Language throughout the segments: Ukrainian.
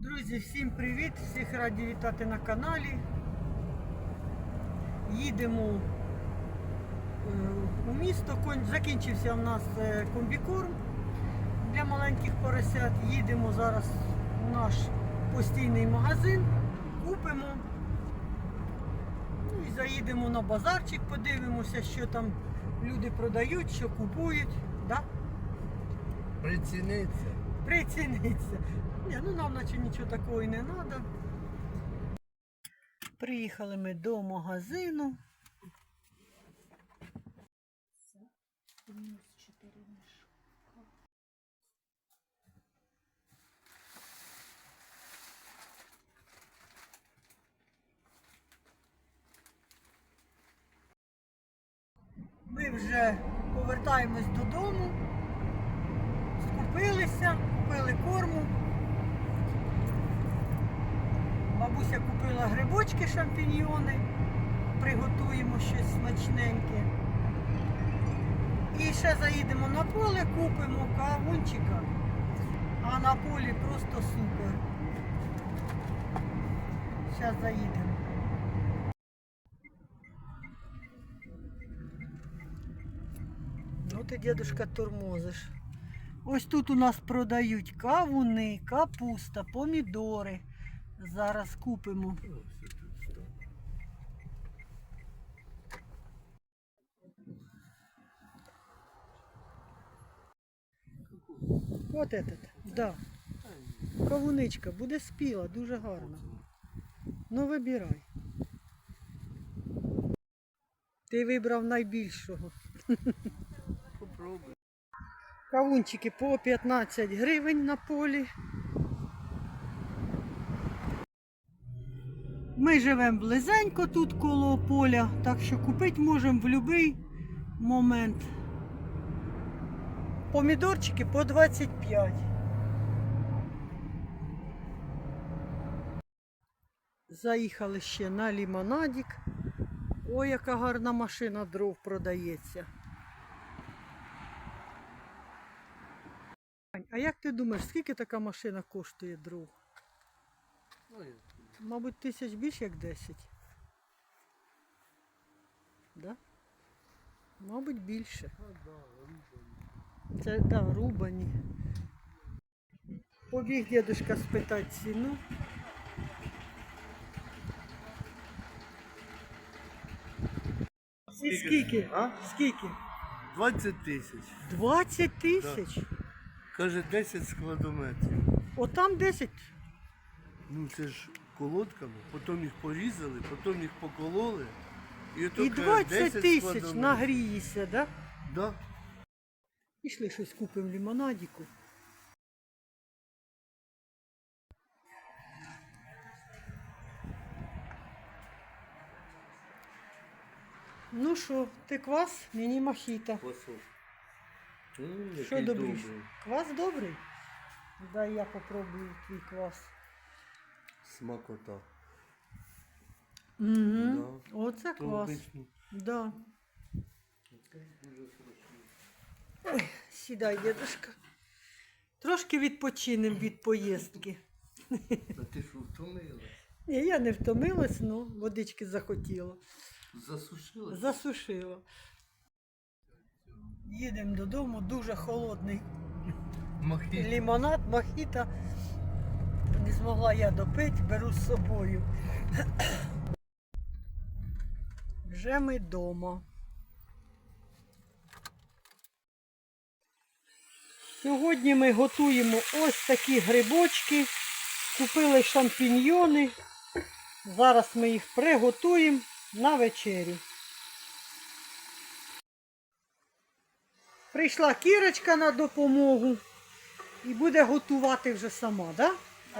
Друзі, всім привіт! Всіх раді вітати на каналі. Їдемо е, у місто. Закінчився у нас е, комбікорм для маленьких поросят. Їдемо зараз в наш постійний магазин, купимо. Ну і заїдемо на базарчик, подивимося, що там люди продають, що купують. Да? Приціниться. Приціниться. Ні, ну нам наче нічого такого і не треба. Приїхали ми до магазину. Ми вже повертаємось додому. Скупилися, купили корму. Бабуся купила грибочки, шампіньйони. Приготуємо щось смачненьке. І ще заїдемо на поле, купимо кавунчика. А на полі просто супер. Зараз заїдемо. Ну ти, дедушка, тормозиш. Ось тут у нас продають кавуни, капуста, помідори. Зараз купимо. От этот, да. Кавуничка буде спіла, дуже гарна. Ну вибирай. Ти вибрав найбільшого. Попробуй. Кавунчики по 15 гривень на полі. Ми живемо близенько тут коло поля, так що купити можемо в будь-який момент. Помідорчики по 25. Заїхали ще на лімонадік. Ой, яка гарна машина дров продається. А як ти думаєш, скільки така машина коштує дров? Мабуть, тисяч більше, як 10. Да? Мабуть, більше. Це да, рубані. Побіг дідушка спитати ціну. І скільки? А? Скільки? 20 тисяч. 20 тисяч? Каже, 10 складометрів. Отам 10. Ну це ж колодками, потім їх порізали, потім їх покололи. І, І 20 тисяч нагрієшся, да? Да. Пішли щось купимо лимонадіку. Ну що, ти квас, мені мохіто. Що добрий? Квас добрий? Дай я попробую твій квас. Смакота. Угу. Да. Оце квас. обично. Да. Ой, сідай, дедушка. Трошки відпочинемо від поїздки. А ти що втомила? Ні, я не втомилась, ну, водички захотіла. Засушила? Засушила. Їдемо додому, дуже холодний Махі. лимонад, мохіто. Не змогла я допити, беру з собою. Вже ми вдома. Сьогодні ми готуємо ось такі грибочки. Купили шампіньйони. Зараз ми їх приготуємо на вечерю. Прийшла Кірочка на допомогу і буде готувати вже сама, да?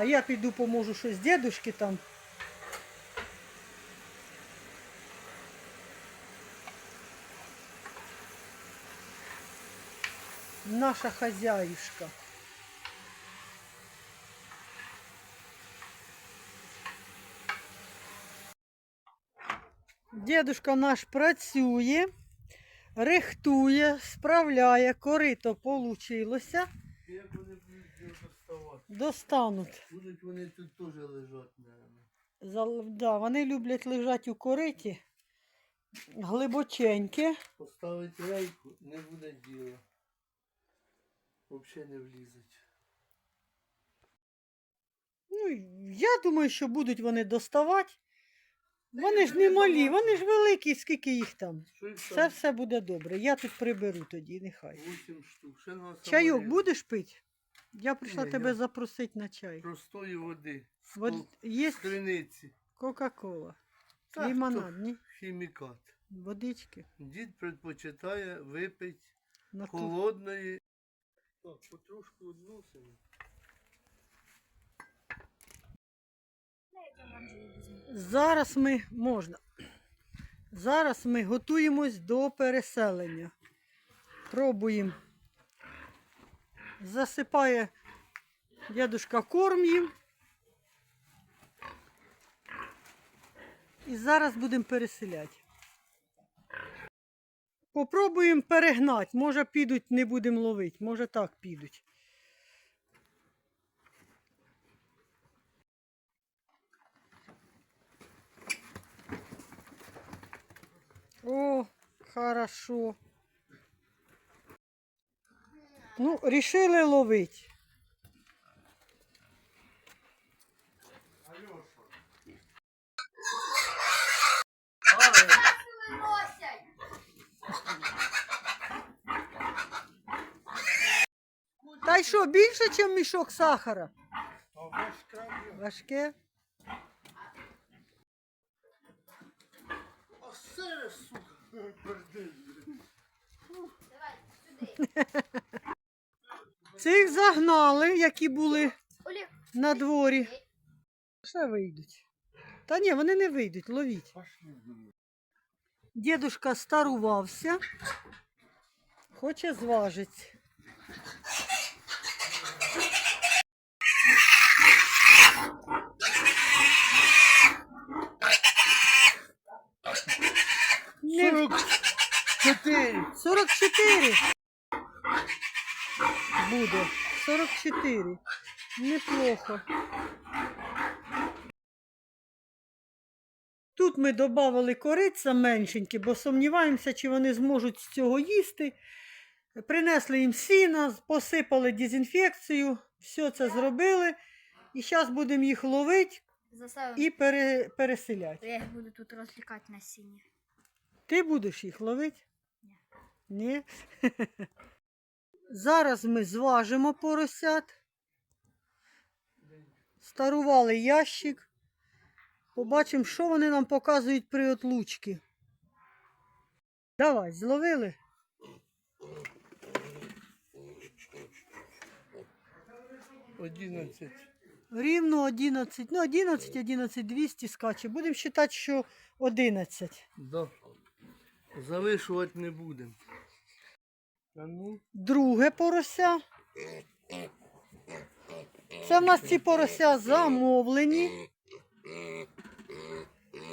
А я піду поможу щось дідушки там. Наша хазяюшка. Дідушка наш працює, рихтує, справляє, корито получилося. Як вони будуть доставати? Достануть. Будуть вони тут теж лежати, мабуть. Да, вони люблять лежати у кориті. Глибоченьке. Поставити рейку не буде діла. Взагалі не влізуть. Ну, я думаю, що будуть вони доставати. Вони ж не малі, вони ж великі, скільки їх там. Це все буде добре. Я тут приберу тоді, нехай. 8 штук. Чайок будеш пити? Я прийшла Ні, тебе я- запросити на чай. Простої води. Вод... Є Криниці. Кока-кола, Так, то лимонад, ні? Хімікат. Водички. Дід предпочитає випити На ту- холодної. Так, потрошку односимо. Зараз ми можна. Зараз ми готуємось до переселення. Пробуємо. Засипає дядушка корм їм. І зараз будемо переселяти. Попробуємо перегнати. Може підуть, не будемо ловити. Може так підуть. О, хорошо. Ну, решили ловить. Та й що, більше, ніж мішок сахара? Важке? А все, перди. Цих загнали, які були на дворі. Ще вийдуть. Та ні, вони не вийдуть, ловіть. Дідушка старувався, хоче зважити. Не... 44. 44 буде. 44. Неплохо. Тут ми додали кориця меншенькі, бо сумніваємося, чи вони зможуть з цього їсти. Принесли їм сіна, посипали дезінфекцію, все це зробили. І зараз будемо їх ловити і пере, переселяти. Я их буду тут развлекать на сине. Ти будеш їх ловити? Ні. Ні? Зараз ми зважимо поросят. Старували ящик. Побачимо, що вони нам показують при отлучці. Давай, зловили. Одинадцять. Рівно 11. Ну, 11, 11, 200 скаче. Будемо вважати, що 11. Да. Залишувати не будемо. А ну, Друге порося. Це в нас ці порося замовлені.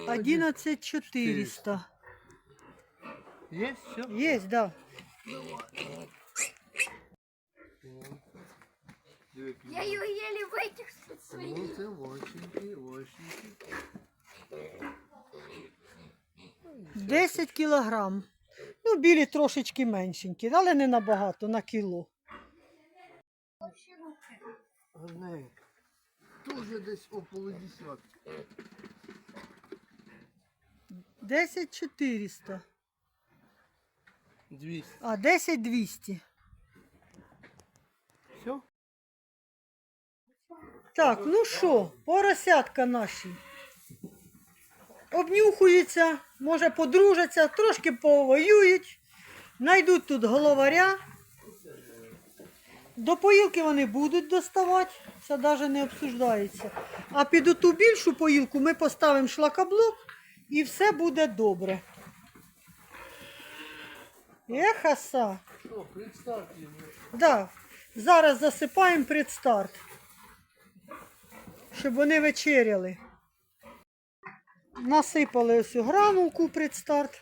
11400. є все? Є, да. Я ее еле вытек с Ну, це вощеньки, вощеньки. 10 кілограм. Ну, білі трошечки меншенькі, але не набагато, на кіло. Гарненько. Тоже десь около десятки. 10 400. 200. А, 10 200. Все? Так, ну що, поросятка наші. Обнюхуються, може подружаться, трошки повоюють, знайдуть тут головаря. До поїлки вони будуть доставати, це навіть не обсуждається. А під ту більшу поїлку ми поставимо шлакоблок і все буде добре. Ехаса. Що, представте йому. Да, зараз засипаємо предстарт, щоб вони вечеряли. Насипали ось гранулку предстарт.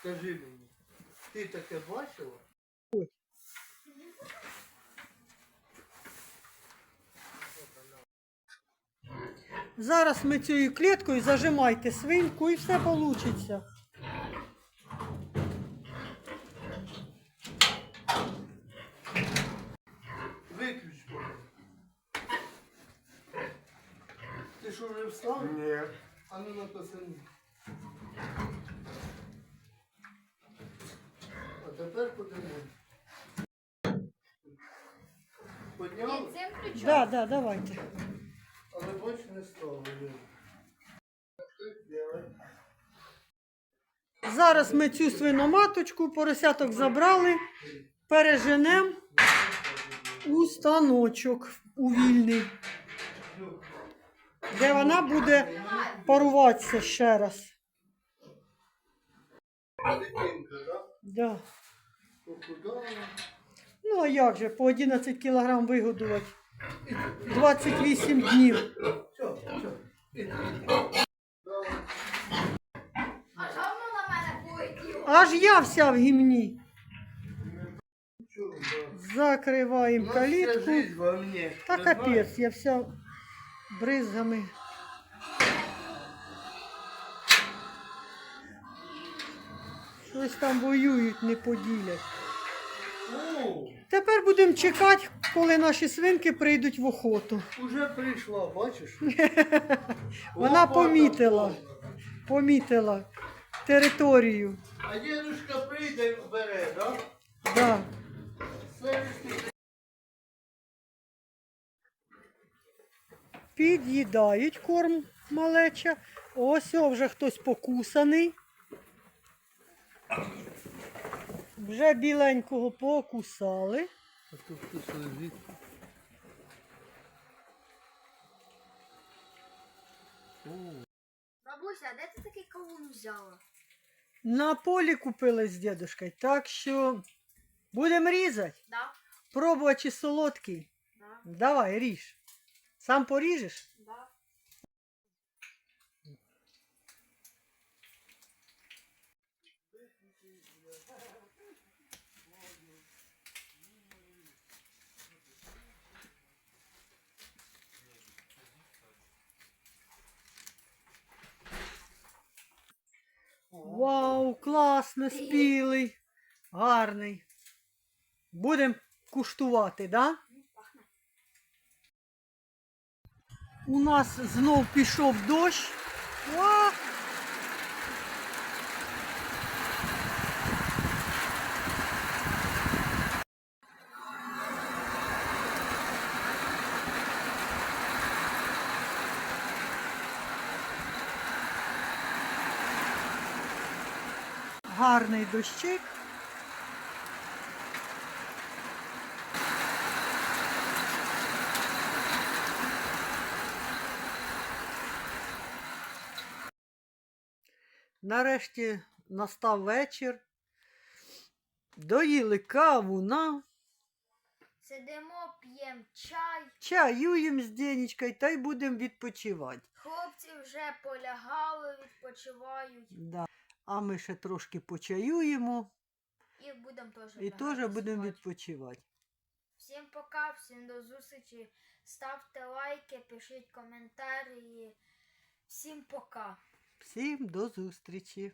Скажи, скажи мені, ти таке бачила? Зараз ми цією кліткою зажимайте свинку і все вийде. Виключ поки. Ти що вже встав? Ні. А ну написано. А тепер подивимось. Подняли? Цим ключом. Да, да, давайте. Але бач не стало. Зараз ми цю свиноматочку, поросяток забрали, переженемо у станочок у вільний, де вона буде паруватися ще раз. Да. Ну а як же, по 11 кілограм вигодувати 28 днів. Аж я вся в гімні. Закриваємо калітку. Та капець, я вся бризгами. Щось там воюють, не поділять. Тепер будемо чекати, коли наші свинки прийдуть в охоту. уже прийшла, бачиш? Вона помітила. Помітила територію. А дедушка прийде і бере, да? Да. Під'їдають корм малеча. Ось о, вже хтось покусаний. Вже біленького покусали. А тут хтось лежить. Бабуся, а де ти такий кавун взяла? На полі купили з дідушкою. Так що будемо різати. Да? Пробувати чи солодкий. Да? Давай, ріж. Сам поріжеш? Да? Вау, класно, спілий, гарний. Будемо куштувати, да? У нас знов пішов дощ. А! Гарний дощик. Нарешті настав вечір. Доїли каву на Сидимо, п'ємо чай. чаюємо з Денечкою та й будемо відпочивати. Хлопці вже полягали, відпочивають. Да. А ми ще трошки почаюємо І будемо теж. і теж будемо відпочивати. Всім пока, всім до зустрічі. Ставте лайки, пишіть коментарі. Всім пока. Всім до зустрічі!